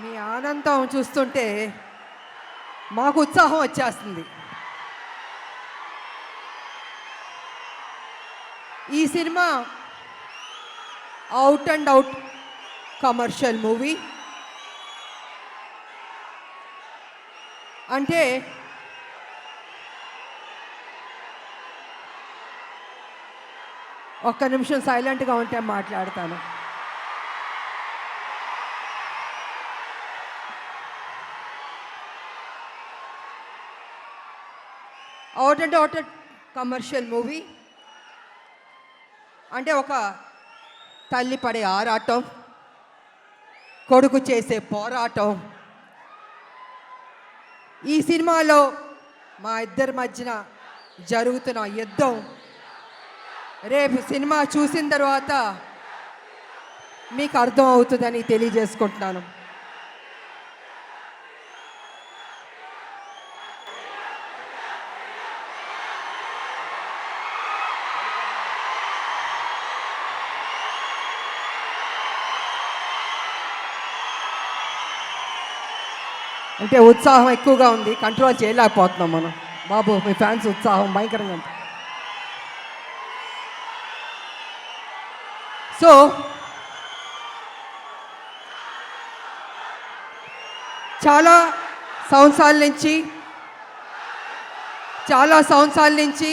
మీ ఆనందం చూస్తుంటే మాకు ఉత్సాహం వచ్చేస్తుంది. ఈ cinema out and out commercial movie అంటే ఒక్క నిమిషం సైలెంట్గా ఉంటే మాట్లాడతాను. Out and out commercial movie అంటే ఒక తల్లి పడే ఆరాటం కొడుకు చేసే పోరాటం. ఈ సినిమాలో మా ఇద్దరి మధ్యన జరుగుతున్న యుద్ధం. రేపు సినిమా చూసిన తర్వాత మీకు అర్థం అవుతుందని తెలియజేసుకుంటున్నాను. అంటే ఉత్సాహం ఎక్కువగా ఉంది కంట్రోల్ చేయలేకపోతున్నాం మనం. బాబు మీ ఫ్యాన్స్ ఉత్సాహం భయంకరంగా ఉంది. సో చాలా సంవత్సరాల నుంచి చాలా సంవత్సరాల నుంచి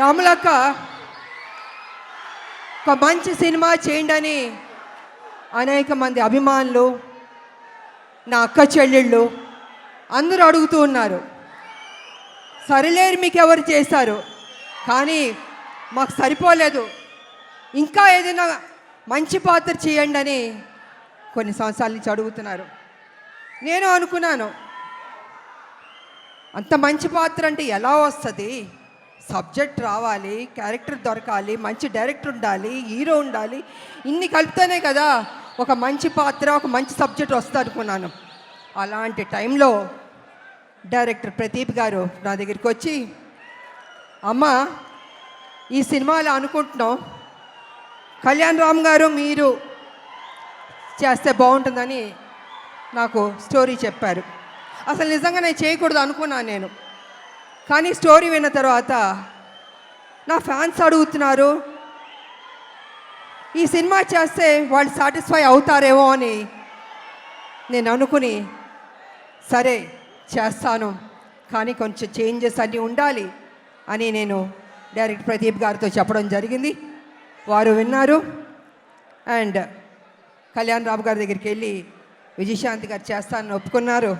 రాములక్క ఒక మంచి సినిమా చేయండి అని అనేక మంది అభిమానులు నా అక్క చెల్లెళ్ళు అందరూ అడుగుతూ ఉన్నారు. సరిలేరు మీకు ఎవరు చేశారు? కానీ మాకు సరిపోలేదు. ఇంకా ఏదైనా మంచి పాత్ర చేయండి అని కొన్ని సంవత్సరాల నుంచి అడుగుతున్నారు. నేను అనుకున్నాను అంత మంచి పాత్ర అంటే ఎలా వస్తుంది? సబ్జెక్ట్ రావాలి క్యారెక్టర్ దొరకాలి మంచి డైరెక్టర్ ఉండాలి హీరో ఉండాలి ఇన్ని కలిపితేనే కదా ఒక మంచి పాత్ర ఒక మంచి సబ్జెక్ట్ వస్తుంది అనుకున్నాను. అలాంటి టైంలో డైరెక్టర్ ప్రదీప్ గారు నా దగ్గరికి వచ్చి అమ్మ ఈ సినిమాలో అనుకుంటున్నాం కళ్యాణ్ రామ్ గారు మీరు చేస్తే బాగుంటుందని నాకు స్టోరీ చెప్పారు. అసలు నిజంగా నేను చేయకూడదు అనుకున్నాను నేను. కానీ స్టోరీ విన్న తర్వాత నా ఫ్యాన్స్ అడుగుతున్నారు ఈ సినిమా చేస్తే వాళ్ళు సాటిస్ఫై అవుతారేమో అని నేను అనుకుని సరే చేస్తాను. కానీ కొంచెం చేంజెస్ అన్నీ ఉండాలి అని నేను డైరెక్ట్ ప్రదీప్ గారితో చెప్పడం జరిగింది. వారు విన్నారు. అండ్ కళ్యాణ్ రామ్ గారి దగ్గరికి వెళ్ళి విజయశాంతి గారు చేస్తానని ఒప్పుకున్నారు.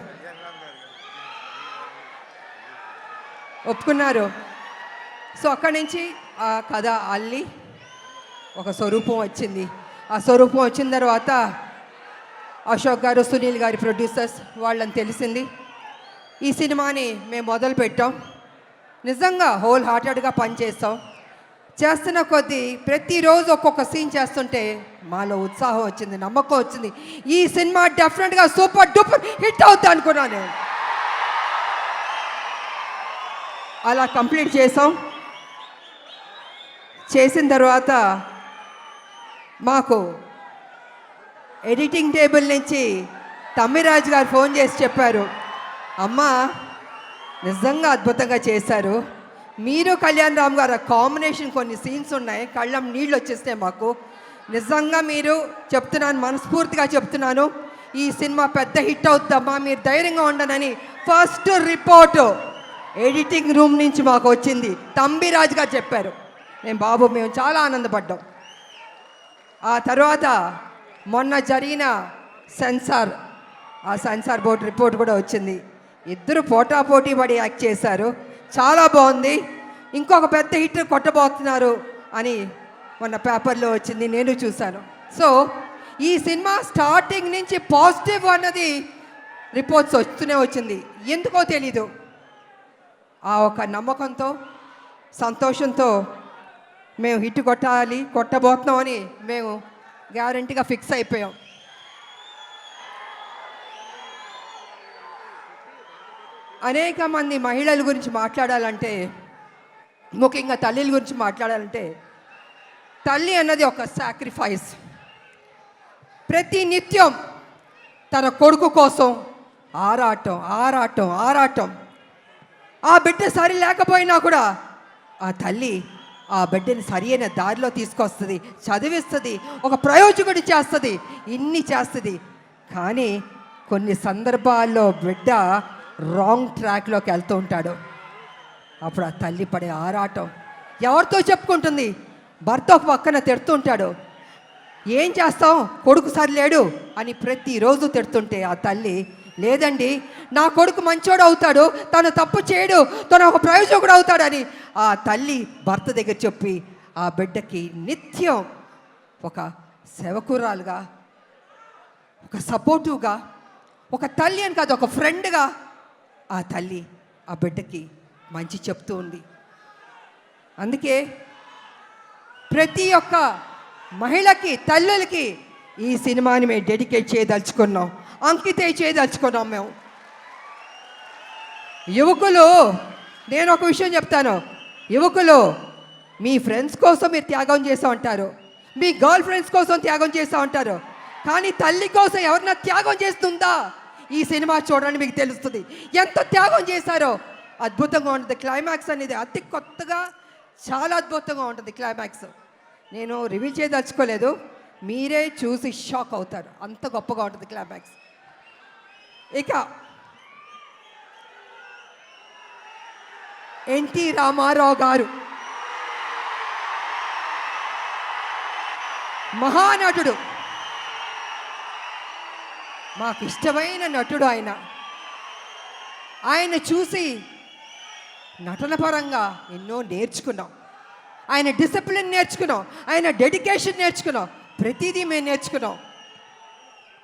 ఒప్పుకున్నారు. సో అక్కడి నుంచి ఆ కథ అల్లి ఒక స్వరూపం వచ్చింది. ఆ స్వరూపం వచ్చిన తర్వాత అశోక్ గారు సునీల్ గారి ప్రొడ్యూసర్స్ వాళ్ళని తెలిసింది. ఈ సినిమాని మేము మొదలు పెట్టాం. నిజంగా హోల్ హార్టెడ్గా పనిచేస్తాం. చేస్తున్న కొద్దీ ప్రతిరోజు ఒక్కొక్క సీన్ చేస్తుంటే మాలో ఉత్సాహం వచ్చింది నమ్మకం వచ్చింది. ఈ సినిమా డెఫినెట్గా సూపర్ డూపర్ హిట్ అవుతుంది అనుకున్నాను నేను. అలా కంప్లీట్ చేసాం. చేసిన తర్వాత మాకు ఎడిటింగ్ టేబుల్ నుంచి తమ్మిరాజు గారు ఫోన్ చేసి చెప్పారు. అమ్మా నిజంగా అద్భుతంగా చేశారు. మీరు కళ్యాణ్ రామ్ గారు కాంబినేషన్ కొన్ని సీన్స్ ఉన్నాయి. కళ్ళం నీళ్ళు వచ్చేస్తాయి మాకు. నిజంగా మీరు చెప్తున్నాను మనస్ఫూర్తిగా చెప్తున్నాను. ఈ సినిమా పెద్ద హిట్ అవుద్దమ్మా మీరు ధైర్యంగా ఉండనని ఫస్ట్ రిపోర్టు ఎడిటింగ్ రూమ్ నుంచి మాకు వచ్చింది. తంబిరాజు గారు చెప్పారు. మేము బాబు మేము చాలా ఆనందపడ్డాం. ఆ తర్వాత మొన్న జరిగిన సెన్సార్ ఆ సెన్సార్ బోర్డు రిపోర్ట్ కూడా వచ్చింది. ఇద్దరు పోటాపోటీ పడి యాక్ట్ చేశారు. చాలా బాగుంది. ఇంకొక పెద్ద హిట్ కొట్టబోతున్నారు అని మొన్న పేపర్లో వచ్చింది నేను చూశాను. సో ఈ సినిమా స్టార్టింగ్ నుంచి పాజిటివ్ అన్నది రిపోర్ట్స్ వస్తూనే వచ్చింది. ఎందుకో తెలీదు. ఆ ఒక నమ్మకంతో సంతోషంతో మేము హిట్ కొట్టాలి కొట్టబోతున్నామని మేము గ్యారంటీగా ఫిక్స్ అయిపోయాం. అనేక మంది మహిళల గురించి మాట్లాడాలంటే ముఖ్యంగా తల్లిల గురించి మాట్లాడాలంటే తల్లి అన్నది ఒక సాక్రిఫైస్ ప్రతి నిత్యం తన కొడుకు కోసం ఆరాటం ఆరాటం ఆరాటం. ఆ బిడ్డ సరి లేకపోయినా కూడా ఆ తల్లి ఆ బిడ్డని సరి అయిన దారిలో తీసుకొస్తుంది చదివిస్తుంది ఒక ప్రయోజకుడు చేస్తుంది ఇన్ని చేస్తుంది. కానీ కొన్ని సందర్భాల్లో బిడ్డ రాంగ్ ట్రాక్లోకి వెళ్తూ ఉంటాడు. అప్పుడు ఆ తల్లి పడే ఆరాటం ఎవరితో చెప్పుకుంటుంది? భర్త ఒక పక్కన తిడుతుంటాడు ఏం చేస్తాం కొడుకు సరిలేడు అని ప్రతిరోజు తిడుతుంటే ఆ తల్లి లేదండి నా కొడుకు మంచోడు అవుతాడు తను తప్పు చేయడు తను ఒక ప్రయోజకుడు అవుతాడని ఆ తల్లి భర్త దగ్గర చెప్పి ఆ బిడ్డకి నిత్యం ఒక సేవకురాలుగా ఒక సపోర్టివ్గా ఒక తల్లి అని కాదు ఒక ఫ్రెండ్గా ఆ తల్లి ఆ బిడ్డకి మంచి చెప్తూ ఉంది. అందుకే ప్రతి ఒక్క మహిళకి తల్లులకి ఈ సినిమాని మేము డెడికేట్ చేయదలుచుకున్నాం. అంకితే చేయదలుచుకున్నాం మేము. యువకులు నేను ఒక విషయం చెప్తాను. యువకులు మీ ఫ్రెండ్స్ కోసం మీరు త్యాగం చేస్తూ ఉంటారు మీ గర్ల్ ఫ్రెండ్స్ కోసం త్యాగం చేస్తూ ఉంటారు కానీ తల్లి కోసం ఎవరన్నా త్యాగం చేస్తుందా? ఈ సినిమా చూడండి మీకు తెలుస్తుంది. ఎంత త్యాగం చేశారో. అద్భుతంగా ఉంటుంది. క్లైమాక్స్ అనేది అతి కొత్తగా చాలా అద్భుతంగా ఉంటుంది క్లైమాక్స్ నేను రివీల్ చేయదలుచుకోలేదు మీరే చూసి షాక్ అవుతారు. అంత గొప్పగా ఉంటుంది క్లైమాక్స్ ఇక. ఎన్టీ రామారావు గారు. మహానటుడు. మాకు ఇష్టమైన నటుడు ఆయన. ఆయన చూసి నటన పరంగా ఎన్నో నేర్చుకున్నాం. ఆయన డిసిప్లిన్ నేర్చుకున్నాం. ఆయన డెడికేషన్ నేర్చుకున్నాం. ప్రతిదీ మేము నేర్చుకున్నాం.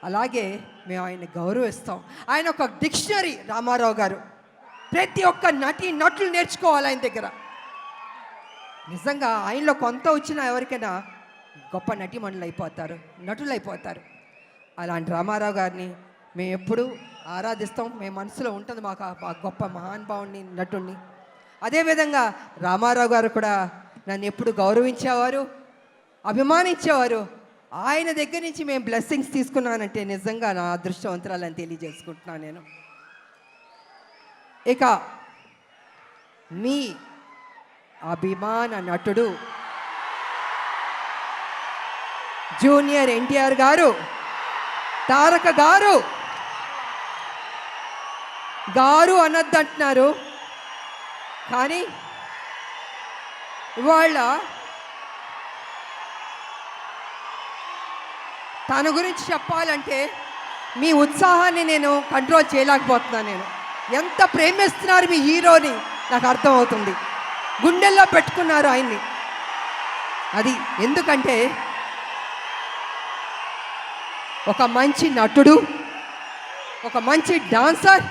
అలాగే మేము ఆయన గౌరవిస్తాం. ఆయన ఒక డిక్షనరీ రామారావు గారు. ప్రతి ఒక్క నటి నటులు నేర్చుకోవాలి ఆయన దగ్గర. నిజంగా ఆయనలో కొంత వచ్చినా ఎవరికైనా గొప్ప నటిమణులు అయిపోతారు నటులు అయిపోతారు. అలాంటి రామారావు గారిని మేము ఎప్పుడూ ఆరాధిస్తాం. మేము మనసులో ఉంటుంది మాకు ఆ గొప్ప మహానుభావుని నటుణ్ణి. అదేవిధంగా రామారావు గారు కూడా నన్ను ఎప్పుడు గౌరవించేవారు అభిమానించేవారు. ఆయన దగ్గర నుంచి మేము బ్లెస్సింగ్స్ తీసుకున్నానంటే నిజంగా నా అదృష్టవంతరాలని తెలియజేసుకుంటున్నాను నేను. ఇక మీ అభిమాన నటుడు జూనియర్ ఎన్టీఆర్ గారు తారక గారు. గారు అనొద్దంటున్నారు. కానీ ఇవాళ తన గురించి చెప్పాలంటే మీ ఉత్సాహాన్ని నేను కంట్రోల్ చేయలేకపోతున్నాను నేను. ఎంత ప్రేమిస్తున్నారు మీ హీరోని? నాకు అర్థమవుతుంది. గుండెల్లో పెట్టుకున్నారు ఆయన్ని. అది ఎందుకంటే ఒక మంచి నటుడు ఒక మంచి డాన్సర్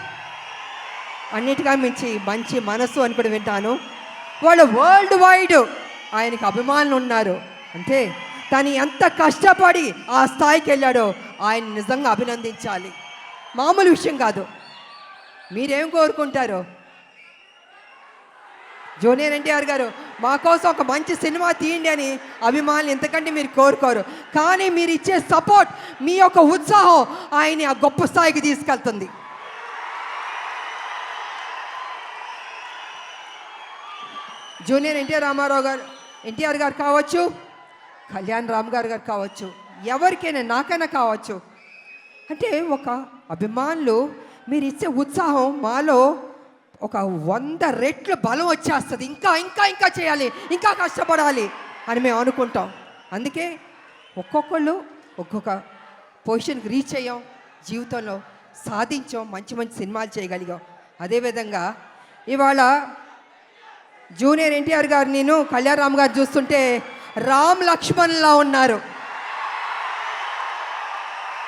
అన్నిటిగా మించి మంచి మనసు అని కూడా వింటాను. వాళ్ళు వరల్డ్ వైడ్ ఆయనకి అభిమానులు ఉన్నారు. అంటే తను ఎంత కష్టపడి ఆ స్థాయికి వెళ్ళాడో ఆయన నిజంగా అభినందించాలి. మామూలు విషయం కాదు. మీరేం కోరుకుంటారు? జూనియర్ ఎన్టీఆర్ గారు మా కోసం ఒక మంచి సినిమా తీయండి అని అభిమానులు ఎంతకంటే మీరు కోరుకోరు. కానీ మీరు ఇచ్చే సపోర్ట్ మీ యొక్క ఉత్సాహం ఆయన్ని ఆ గొప్ప స్థాయికి తీసుకెళ్తుంది. జూనియర్ ఎన్టీఆర్ రామారావు గారు ఎన్టీఆర్ గారు కావచ్చు కళ్యాణ్ రామ్ గారు గారు కావచ్చు ఎవరికైనా నాకైనా కావచ్చు. అంటే ఒక అభిమానులు మీరు ఇచ్చే ఉత్సాహం మాలో ఒక వంద రెట్లు బలం వచ్చేస్తుంది. ఇంకా ఇంకా ఇంకా చేయాలి ఇంకా కష్టపడాలి అని మేము అనుకుంటాం. అందుకే ఒక్కొక్కళ్ళు ఒక్కొక్క పొజిషన్కి రీచ్ అయ్యాం జీవితంలో సాధించాం మంచి మంచి సినిమాలు చేయగలిగాం. అదేవిధంగా ఇవాళ జూనియర్ ఎన్టీఆర్ గారు నేను కళ్యాణ్ రామ్ గారు చూస్తుంటే రామ్ లక్ష్మణ్లా ఉన్నారు.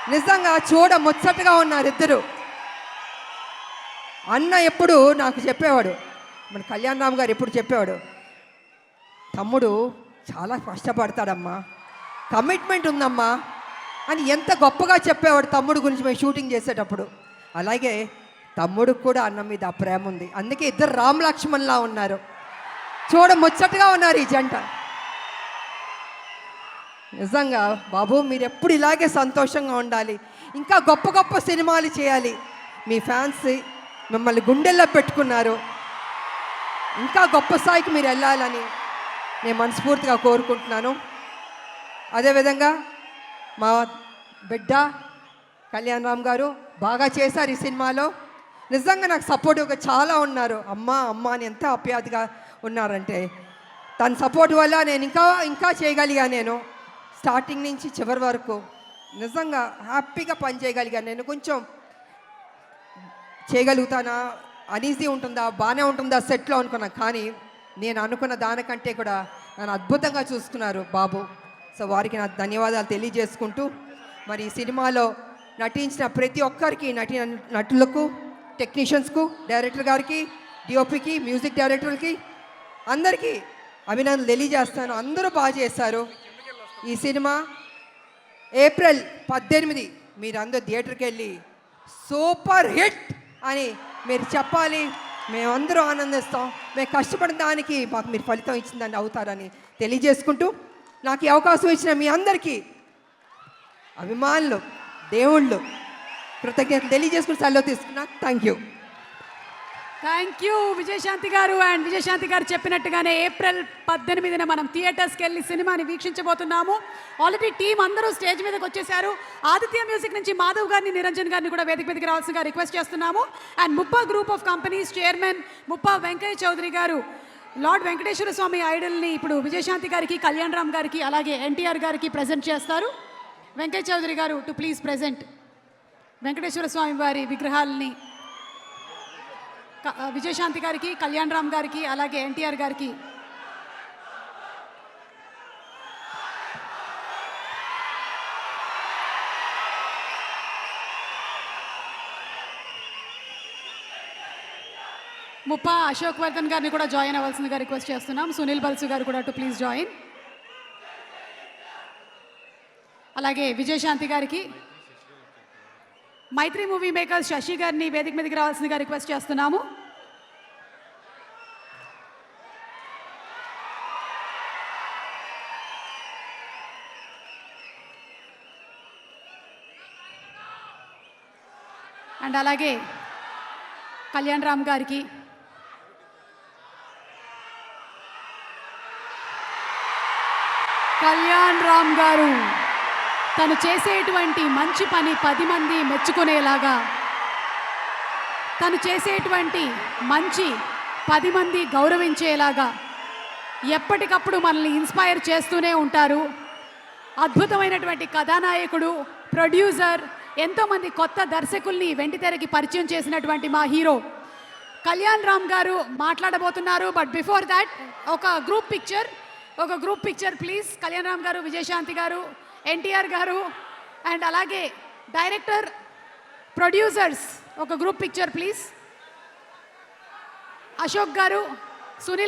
నిజంగా చూడ ముచ్చటగా ఉన్నారు ఇద్దరు. అన్న ఎప్పుడు నాకు చెప్పేవాడు మన కళ్యాణ్ రామ్ గారు ఎప్పుడు చెప్పేవాడు తమ్ముడు చాలా కష్టపడతాడమ్మా కమిట్మెంట్ ఉందమ్మా అని ఎంత గొప్పగా చెప్పేవాడు తమ్ముడు గురించి మేము షూటింగ్ చేసేటప్పుడు. అలాగే తమ్ముడికి కూడా అన్న మీద ఆ ప్రేమ ఉంది. అందుకే ఇద్దరు రామ్ లక్ష్మణ్లా ఉన్నారు. చూడ ముచ్చటగా ఉన్నారు ఈ జంట. నిజంగా బాబు మీరు ఎప్పుడు ఇలాగే సంతోషంగా ఉండాలి. ఇంకా గొప్ప గొప్ప సినిమాలు చేయాలి. మీ ఫ్యాన్స్ మిమ్మల్ని గుండెల్లో పెట్టుకున్నారు. ఇంకా గొప్ప స్థాయికి మీరు వెళ్ళాలని నేను మనస్ఫూర్తిగా కోరుకుంటున్నాను. అదేవిధంగా మా బిడ్డ కళ్యాణ్ రామ్ గారు బాగా చేశారు ఈ సినిమాలో. నిజంగా నాకు సపోర్టివ్గా చాలా ఉన్నారు. అమ్మ అమ్మ అని ఎంత అప్యాధిగా ఉన్నారంటే తన సపోర్ట్ వల్ల నేను ఇంకా ఇంకా చేయగలిగా నేను. స్టార్టింగ్ నుంచి చివరి వరకు నిజంగా హ్యాపీగా పని చేయగలిగాను. నేను కొంచెం చేయగలుగుతానా? అనీజీ ఉంటుందా? బాగానే ఉంటుందా? సెట్లో అనుకున్నా. కానీ నేను అనుకున్న దానికంటే కూడా నన్ను అద్భుతంగా చూసుకున్నారు బాబు. సో వారికి నా ధన్యవాదాలు తెలియజేసుకుంటూ మరి ఈ సినిమాలో నటించిన ప్రతి ఒక్కరికి నటి నటులకు టెక్నీషియన్స్కు డైరెక్టర్ గారికి డిఓపికి మ్యూజిక్ డైరెక్టర్కి అందరికీ అభినందనలు తెలియజేస్తాను. అందరూ బాగా చేశారు. ఈ సినిమా ఏప్రిల్ పద్దెనిమిది మీరందరూ థియేటర్కి వెళ్ళి సూపర్ హిట్ అని మీరు చెప్పాలి. మేమందరూ ఆనందిస్తాం. మేము కష్టపడిన దానికి మాకు మీరు ఫలితం ఇచ్చిందని అవుతారని తెలియజేసుకుంటూ నాకు ఈ అవకాశం ఇచ్చిన మీ అందరికీ అభిమానులు దేవుళ్ళు కృతజ్ఞతలు తెలియజేసుకుని సెలవు తీసుకున్నా thank you. Thank you Vijayashanti garu. And Vijayashanti గారు చెప్పినట్టుగానే ఏప్రిల్ పద్దెనిమిదిన మనం థియేటర్స్కి వెళ్ళి సినిమాని వీక్షించబోతున్నాము. ఆల్రెడీ టీం అందరూ స్టేజ్ మీదకి వచ్చేసారు ఆదిత్య మ్యూజిక్ నుంచి మాధవ్ గారిని నిరంజన్ గారిని కూడా వేదిక మీదకి రావాల్సిందిగా రిక్వెస్ట్ చేస్తున్నాము. And Muppa group of companies chairman Muppa Venkaiah Chowdary garu Lord Venkateswara స్వామి ఐడల్ని ఇప్పుడు విజయశాంతి గారికి కళ్యాణ్ రామ్ గారికి అలాగే ఎన్టీఆర్ గారికి ప్రజెంట్ చేస్తారు. Venkaiah Chowdary garu to please present Venkateswara Swamy వారి విగ్రహాలని విజయశాంతి గారికి కళ్యాణ్ రామ్ గారికి అలాగే ఎన్టీఆర్ గారికి. ముప్ప అశోక్ వర్ధన్ గారిని కూడా జాయిన్ అవ్వాల్సిందిగా రిక్వెస్ట్ చేస్తున్నాం. సునీల్ బల్సు గారు కూడా టు ప్లీజ్ జాయిన్ అలాగే విజయశాంతి గారికి మైత్రి మూవీ మేకర్స్ శశి గారిని వేదిక మీదకి రావాల్సిందిగా రిక్వెస్ట్ చేస్తున్నాము. అండ్ అలాగే కళ్యాణ్ రామ్ గారికి కళ్యాణ్ రామ్ గారు. తను చేసేటువంటి మంచి పని పది మంది మెచ్చుకునేలాగా తను చేసేటువంటి మంచి పది మంది గౌరవించేలాగా ఎప్పటికప్పుడు మనల్ని ఇన్స్పైర్ చేస్తూనే ఉంటారు. అద్భుతమైనటువంటి కథానాయకుడు ప్రొడ్యూసర్ ఎంతోమంది కొత్త దర్శకుల్ని వెండితెరకి పరిచయం చేసినటువంటి మా హీరో. కళ్యాణ్ రామ్ గారు మాట్లాడబోతున్నారు బట్ బిఫోర్ దాట్ ఒక గ్రూప్ పిక్చర్ ఒక group picture please Kalyan Ram garu Vijayashanti garu NTR garu and అలాగే డైరెక్టర్ ప్రొడ్యూసర్స్ ఒక group picture please. Ashok garu Sunil